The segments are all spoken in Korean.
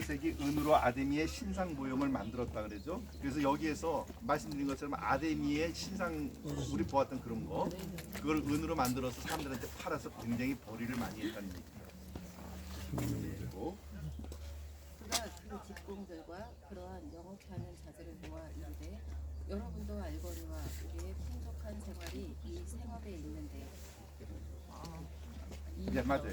색이 은으로 아데미의 신상 모형을 만들었다 그러죠. 그래서 여기에서 말씀드린 것처럼 아데미의 신상 우리 보았던 그런 거 그걸 은으로 만들어서 사람들한테 팔아서 굉장히 벌이를 많이 했다는 얘기예요. 그리고 그가 그 직공들과 그러한 영업하는 자들을 모아 이르되 여러분도 알거니와 우리의 풍족한 생활이 이 생업에 있는데 이, 네, 맞아요.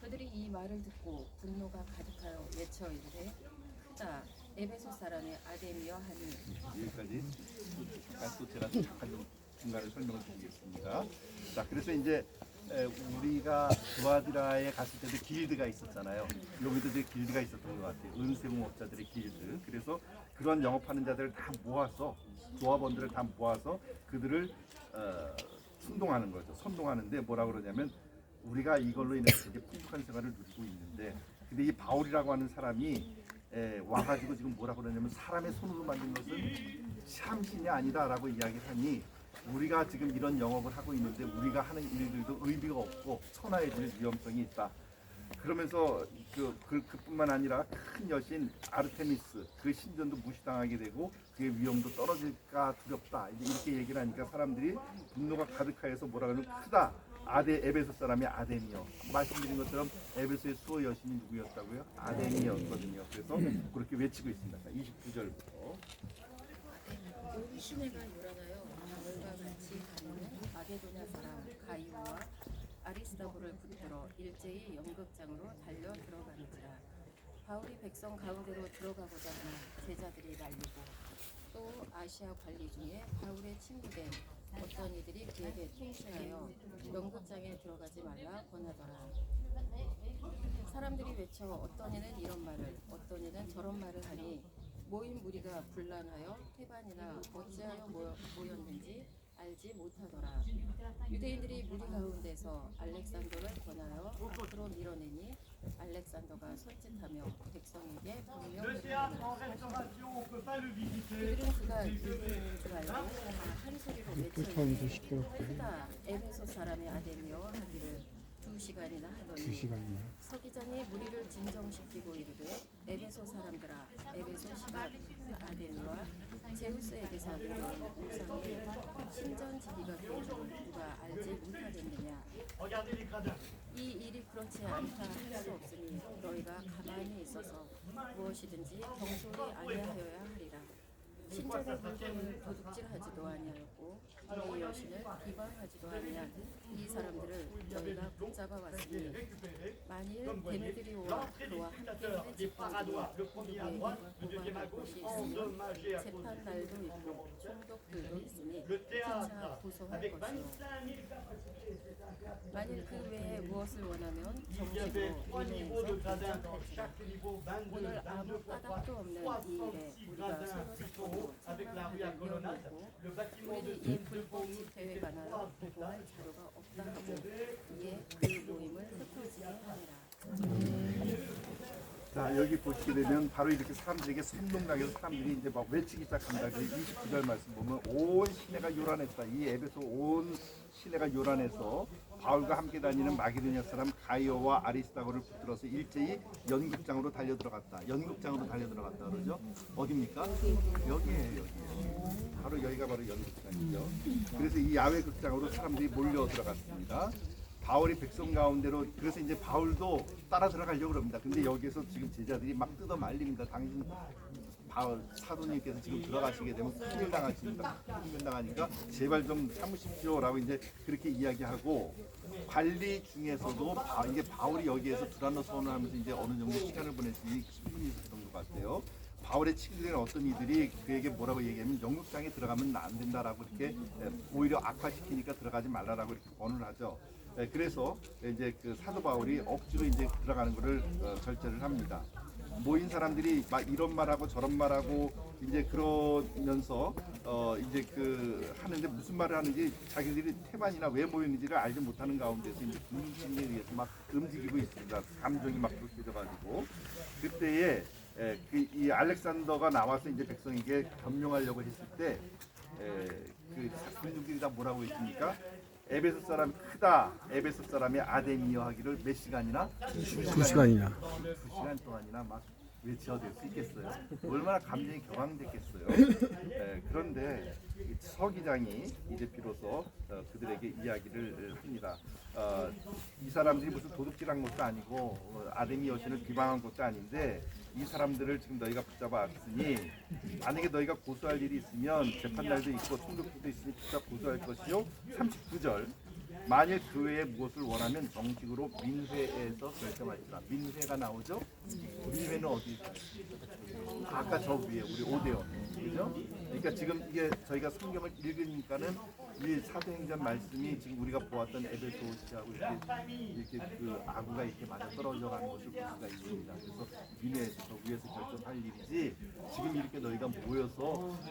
그들이 이 말을 듣고 분노가 가득하여 외쳐 이르되 크다 에베소 사람의 아데미여 하니 여기까지 잠깐 또 제가 잠깐 좀 중간에 설명을 드리겠습니다. 자, 그래서 이제 에, 우리가 두아디라에 갔을 때도 길드가 있었잖아요. 여기도 이제 길드가 있었던 것 같아요. 은세공업자들의 길드. 그래서 그런 영업하는 자들을 다 모아서 조합원들을 다 모아서 그들을 어, 순동하는 거죠. 선동하는데 뭐라 그러냐면 우리가 이걸로 인해서 되게 풍족한 생활을 누리고 있는데 근데 이 바울이라고 하는 사람이 에, 와가지고 지금 뭐라 그러냐면 사람의 손으로 만든 것은 참신이 아니다라고 이야기를 하니 우리가 지금 이런 영업을 하고 있는데 우리가 하는 일들도 의미가 없고 천하해질 위험성이 있다. 그러면서 그, 그 그뿐만 아니라 큰 여신 아르테미스 그 신전도 무시당하게 되고 그의 위험도 떨어질까 두렵다 이제 이렇게 얘기를 하니까 사람들이 분노가 가득하여서 뭐라 그러면 크다 아데 에베소 사람이 아데미요. 말씀드린 것처럼 에베소의 수호 여신이 누구였다고요? 아데미였거든요. 그래서 그렇게 외치고 있습니다. 29절부터. 온 시내가 요란하여 바울과 같이 마게도냐 사람 가이오와 아리스다고를 붙들어 일제히 연극장으로 달려 들어가는지라. 바울이 백성 가운데로 들어가고자 하나 제자들이 날리고 또 아시아 관리 중에 바울의 친구된 어떤 이들이 그에게 통치하여 연극장에 들어가지 말라 권하더라. 사람들이 외쳐 어떤 이는 이런 말을 어떤 이는 저런 말을 하니 모인 무리가 분란하여 태반이나 어찌하여 모였는지 알지 못하더라. 유대인들이 무리 가운데서 알렉산더를 권하여 앞으로 밀어내니 알렉산더가 손짓하며 백성에게 분명히 그들은 그가 유대인인 줄 알고 다한 소리로 불타면서 외쳐 시끄럽게 크다 에베소 사람의 아데미여 하기를 두 시간이나 하더니 두 시간이나. 서기장이 무리를 진정시키고 이르되 에베소 사람들아 에베소 시각 아데미와 제우스에게 사는 우상이 신전 지기가 되는 누가 알지 못하겠느냐. 이 일이 그렇지 않다 할 수 없으니 너희가 가만히 있어서 무엇이든지 경솔히 아니하여야 하리라. 신전의 물건을 도둑질하지도 아니하였고 이 여신을 비방하지도 아니한 이 사람들을 너희가 붙잡아 왔으니 만일 데메드리오와 그와 함께 집사들이 누구에게 고발할 곳이 있으면 재판 날도 있고 총독들도 있으니 기차 고소할 것이요 만일 그 외에 무엇을 원하면 정식으로 의뢰해서 결정할지라 오늘 아무 까닭도 없는 이 일에 우리가 위험이고 우리는 이 불법 집회에 관하여 보고할 자료가 없다 하고 이에 그 모임을 흩어지게 하니라. 자 여기 보시게 되면 바로 이렇게 사람들에게 선동당해서 사람들이 이제 막 외치기 시작합니다. 그 29절 말씀 보면 온 시내가 요란했다. 이 앱에서 온 시내가 요란해서 바울과 함께 다니는 마게도냐 사람 가이오와 아리스타고를 붙들어서 일제히 연극장으로 달려 들어갔다. 연극장으로 달려 들어갔다 그러죠? 어디입니까? 여기에요, 여기. 바로 여기가 바로 연극장이죠. 그래서 이 야외 극장으로 사람들이 몰려 들어갔습니다. 바울이 백성 가운데로 그래서 이제 바울도 따라 들어가려고 합니다. 근데 여기에서 지금 제자들이 막 뜯어 말립니다. 당신 바울 사도님께서 지금 들어가시게 되면 큰일 당하십니다. 큰일 당하니까 제발 좀 참으십시오라고 이제 그렇게 이야기하고 관리 중에서도 바, 이게 바울이 여기에서 두란노 선언을 하면서 이제 어느 정도 시간을 보냈으니 10분이 있었던 것 같아요. 바울의 친구들은 어떤 이들이 그에게 뭐라고 얘기하면 영국장에 들어가면 안 된다라고 이렇게 예, 오히려 악화시키니까 들어가지 말라라고 이렇게 권을 하죠. 예, 그래서 이제 그 사도 바울이 억지로 이제 들어가는 것을 어, 절제를 합니다. 모인 사람들이 막 이런 말하고 저런 말하고 이제 그러면서 어 이제 그 하는데 무슨 말을 하는지 자기들이 태반이나 왜 모였는지를 알지 못하는 가운데서 이제 군중심리에 의해서 막 움직이고 있습니다. 감정이 막 불쾌져가지고 그때에 에, 그, 이 알렉산더가 나와서 이제 백성에게 겸용하려고 했을 때, 에, 그 군중들이 다 뭐라고 했습니까? 에베소 사람이 크다. 에베소 사람이 아데미어 하기를 몇 시간이나? 두 시간이나. 두 시간 동안이나 막 외쳐댈 수 있겠어요. 얼마나 감정이 격앙됐겠어요. 에, 그런데 이 서기장이 이제 비로소 어, 그들에게 이야기를 합니다. 어, 이 사람들이 무슨 도둑질한 것도 아니고 어, 아데미 여신을 비방한 것도 아닌데 이 사람들을 지금 너희가 붙잡았으니 만약에 너희가 고소할 일이 있으면 재판날도 있고 총독도 있으니 붙잡 고소할 것이요. 39절 만일 그 외에 무엇을 원하면 정식으로 민회에서 결정할지라 민회가 나오죠? 민회는 어디 있어요? 아까 저 위에 우리 오대요 그죠? 그러니까 지금 이게 저희가 성경을 읽으니까는 이 사도행전 말씀이 지금 우리가 보았던 에베소시하고 이렇게 이렇게 그 아구가 이렇게 맞아 떨어져 가는 것을 볼 수가 있습니다. 그래서 저 위에서 결정할 일이지 지금 이렇게 너희가 모여서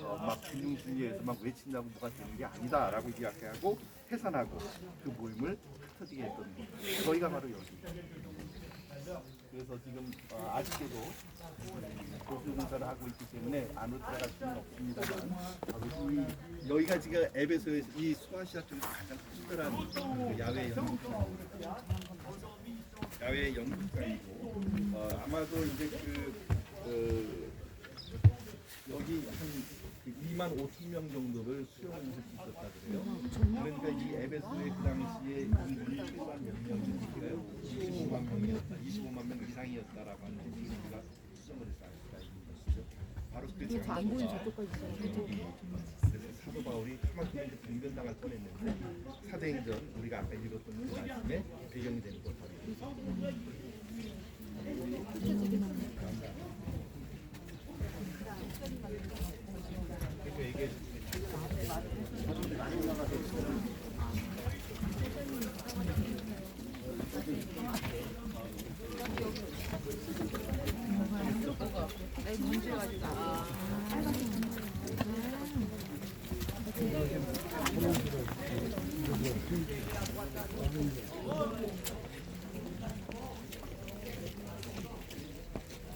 어, 막 군중심리에서 막 외친다고 뭐가 되는 게 아니다라고 이야기하고 해산하고 그 모임을 흩어지게 했던 거예요. 저희가 바로 여기. 그래서 지금 어, 아쉽게도 보수 공사를 하고 있기 때문에 안으로 들어갈 수는 없습니다만 이 여기가 지금 에베소에서 이 수아시아 쪽에서 가장 특별한 그 야외 연극장입니다. 야외 연극장이고 어, 아마도 이제 그, 그 여기 한 2만 5천 명 정도를 수용할 수 있었다 그래요. 그러니까 이 에베소의 그 당시에 인구는 최소한 몇 명이니까요? 25만 명이었다. 25만 명 이상이었다라고 하는 우리가 수정을. 바로 그 장소가 그래서 사도 바울이 그만큼 이제 분변당할 뻔했는데 사도행전 우리가 아까 읽었던 그 말씀에 배경이 되는 것 같아요.